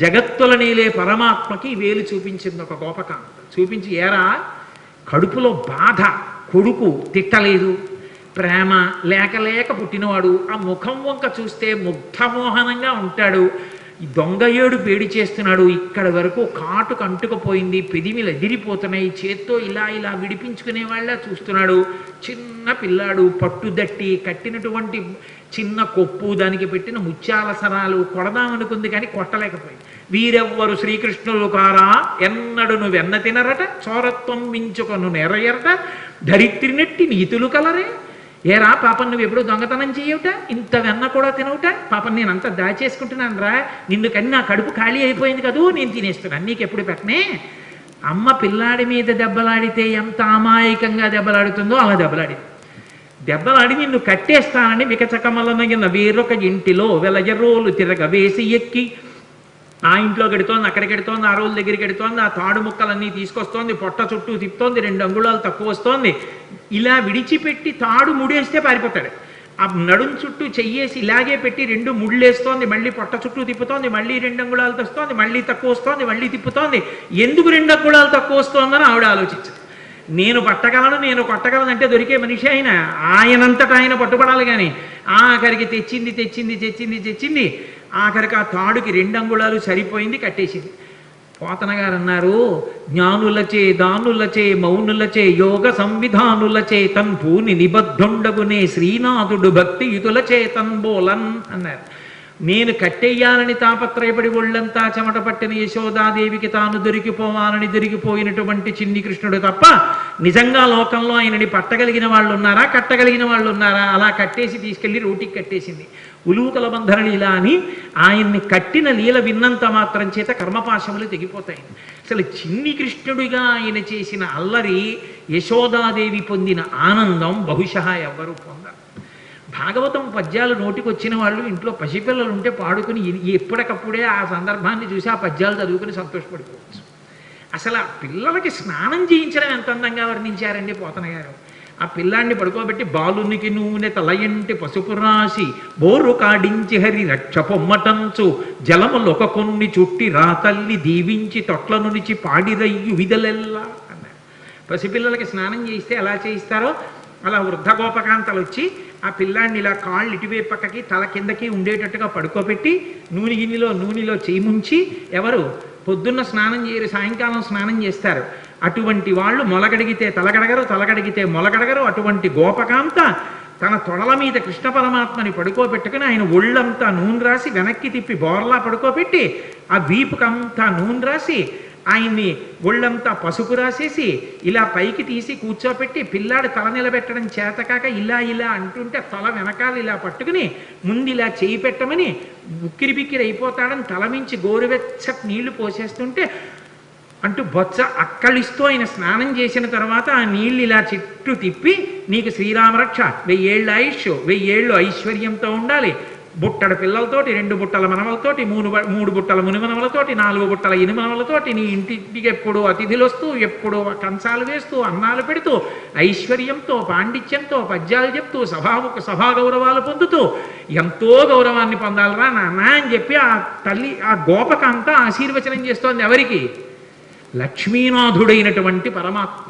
జగత్తుల నీలే పరమాత్మకి వేలు చూపించింది ఒక గోపకాంత చూపించి ఏరా? కడుపులో బాధ కొడుకు తిట్టలేదు. ప్రేమ లేక లేక పుట్టినవాడు. ఆ ముఖం వంక చూస్తే ముగ్ధమోహనంగా ఉంటాడు. దొంగ ఏడు పేడి చేస్తున్నాడు. ఇక్కడ వరకు కాటు కంటుకుపోయింది. పెదిమిలు ఎదిరిపోతున్నాయి చేత్తో ఇలా ఇలా విడిపించుకునే వాళ్ళ చూస్తున్నాడు. చిన్న పిల్లాడు పట్టుదట్టి కట్టినటువంటి చిన్న కొప్పు దానికి పెట్టిన ముత్యాల సరాలు కొడదామనుకుంది కానీ కొట్టలేకపోయింది. వీరెవ్వరు శ్రీకృష్ణులు కారా? ఎన్నడు వెన్న తినరట? చోరత్వం మించుకొను నెరయరట? ధరిత్రినెట్టి నీతులు కలరే? ఏరా పాపం నువ్వు ఎప్పుడు దొంగతనం చేయవుట? ఇంత వెన్న కూడా తినవుట? పాపం నేను అంతా దాచేసుకుంటున్నాను రా నిన్ను కానీ నా కడుపు ఖాళీ అయిపోయింది కదూ నేను తినేస్తున్నాను. నీకు ఎప్పుడు పెట్టనే? అమ్మ పిల్లాడి మీద దెబ్బలాడితే ఎంత అమాయకంగా దెబ్బలాడుతుందో అలా దెబ్బలాడింది దెబ్బలాడి నిన్ను కట్టేస్తానని వికచకమలనగిన వేరొక ఇంటిలో వెలజరోలు తిరగ వేసి ఎక్కి ఆ ఇంట్లో గెడుతోంది అక్కడ ఎడుతోంది ఆ రోజుల దగ్గరికి ఎడుతోంది ఆ తాడు ముక్కలన్నీ తీసుకొస్తోంది పొట్ట చుట్టూ తిప్పుతోంది రెండు అంగుళాలు తక్కువ వస్తోంది. ఇలా విడిచిపెట్టి తాడు ముడేస్తే పారిపోతాడు. ఆ నడుం చుట్టూ చెయ్యేసి ఇలాగే పెట్టి రెండు ముళ్ళేస్తోంది మళ్ళీ పొట్ట చుట్టూ తిప్పుతోంది మళ్ళీ రెండు అంగుళాలు తెస్తోంది మళ్ళీ తక్కువ వస్తోంది మళ్ళీ తిప్పుతోంది. ఎందుకు రెండు అంగుళాలు తక్కువ వస్తోందని ఆవిడ ఆలోచించదు. నేను పట్టగలను నేను కొట్టగలను అంటే దొరికే మనిషి ఆయన. ఆయనంతటా ఆయన పట్టుబడాలి కానీ ఆఖరికి తెచ్చింది తెచ్చింది తెచ్చింది తెచ్చింది. ఆఖరికి ఆ తాడుకి రెండు అంగుళాలు సరిపోయింది కట్టేసింది. పోతన గారు అన్నారు జ్ఞానులచే దానులచే మౌనులచే యోగ సంవిధానులచే తన్ భూని నిబద్ధుండగునే శ్రీనాథుడు భక్తియుతుల యుతులచే బోలన్ అన్నారు. నేను కట్టెయ్యాలని తాపత్రయపడి ఒళ్ళంతా చెమట పట్టిన యశోదాదేవికి తాను దొరికిపోవాలని దొరికిపోయినటువంటి చిన్ని కృష్ణుడు తప్ప నిజంగా లోకంలో ఆయనని పట్టగలిగిన వాళ్ళు ఉన్నారా కట్టగలిగిన వాళ్ళు ఉన్నారా? అలా కట్టేసి తీసుకెళ్ళి రోటికి కట్టేసింది. ఉలూకల బంధన లీల అని ఆయన్ని కట్టిన లీల విన్నంత మాత్రం చేత కర్మపాశములు తెగిపోతాయి. అసలు చిన్ని కృష్ణుడిగా ఆయన చేసిన అల్లరి యశోదాదేవి పొందిన ఆనందం బహుశా ఎవరు పొందారు. భాగవతం పద్యాలు నోటికి వచ్చిన వాళ్ళు ఇంట్లో పసిపిల్లలు ఉంటే పాడుకుని ఎప్పటికప్పుడే ఆ సందర్భాన్ని చూసి ఆ పద్యాలు చదువుకుని సంతోషపడిపోవచ్చు. అసలు ఆ పిల్లలకి స్నానం చేయించడం ఎంత అందంగా వర్ణించారండి పోతన గారు ఆ పిల్లాన్ని పడుకోబెట్టి బాలునికి నూనె తలయంటి పసుపు రాసి బోరు కాడించి హరి రక్ష పొమ్మటంచు జలములొక కొన్ని చుట్టి రా తల్లి దీవించి తొట్ల నుంచి పాడిరయ్యు విదలెల్లా అన్నారు. పసిపిల్లలకి స్నానం చేయిస్తే ఎలా చేయిస్తారో అలా వృద్ధ గోపకాంతలు వచ్చి ఆ పిల్లాన్ని ఇలా కాళ్ళు ఇటువైపు పక్కకి తల కిందకి ఉండేటట్టుగా పడుకోబెట్టి నూనె గిన్నెలో నూనెలో చేయి ముంచి ఎవరు పొద్దున్న స్నానం చేయరు సాయంకాలం స్నానం చేస్తారు. అటువంటి వాళ్ళు మొలగడిగితే తలగడగరు తలగడిగితే మొలగడగరు. అటువంటి గోపకాంత తన తొడల మీద కృష్ణ పరమాత్మని పడుకోబెట్టుకుని ఆయన ఒళ్ళంతా నూనె రాసి వెనక్కి తిప్పి బోర్లా పడుకోబెట్టి ఆ వీపుకంతా నూనె రాసి ఆయన్ని ఒళ్ళంతా పసుపు రాసేసి ఇలా పైకి తీసి కూర్చోపెట్టి పిల్లాడు తల నిలబెట్టడం చేతకాక ఇలా ఇలా అంటుంటే తల వెనకాల ఇలా పట్టుకుని ముందు ఇలా చేయి పెట్టమని ఉక్కిరి బిక్కిరి అయిపోతాడని తల మించి గోరువెచ్చటి నీళ్ళు పోసేస్తుంటే అంటూ బొత్స అక్కలిస్తూ ఆయన స్నానం చేసిన తర్వాత ఆ నీళ్ళు ఇలా చుట్టూ తిప్పి నీకు శ్రీరామరక్ష వెయ్యేళ్ళు ఆయుష్ వెయ్యేళ్ళు ఐశ్వర్యంతో ఉండాలి. బుట్టడ పిల్లలతోటి రెండు బుట్టల మనవలతోటి మూడు మూడు బుట్టల మునిమనవలతోటి నాలుగు బుట్టల ఇనుమనవలతోటి నీ ఇంటికి ఎప్పుడు అతిథులు వస్తూ ఎప్పుడు కంచాలు వేస్తూ అన్నాలు పెడుతూ ఐశ్వర్యంతో పాండిత్యంతో పద్యాలు చెప్తూ సభా సభా గౌరవాలు పొందుతూ ఎంతో గౌరవాన్ని పొందాలరా నాన్న అని చెప్పి ఆ తల్లి ఆ గోపకంతా ఆశీర్వచనం చేస్తోంది ఎవరికి? లక్ష్మీనాథుడైనటువంటి పరమాత్మ.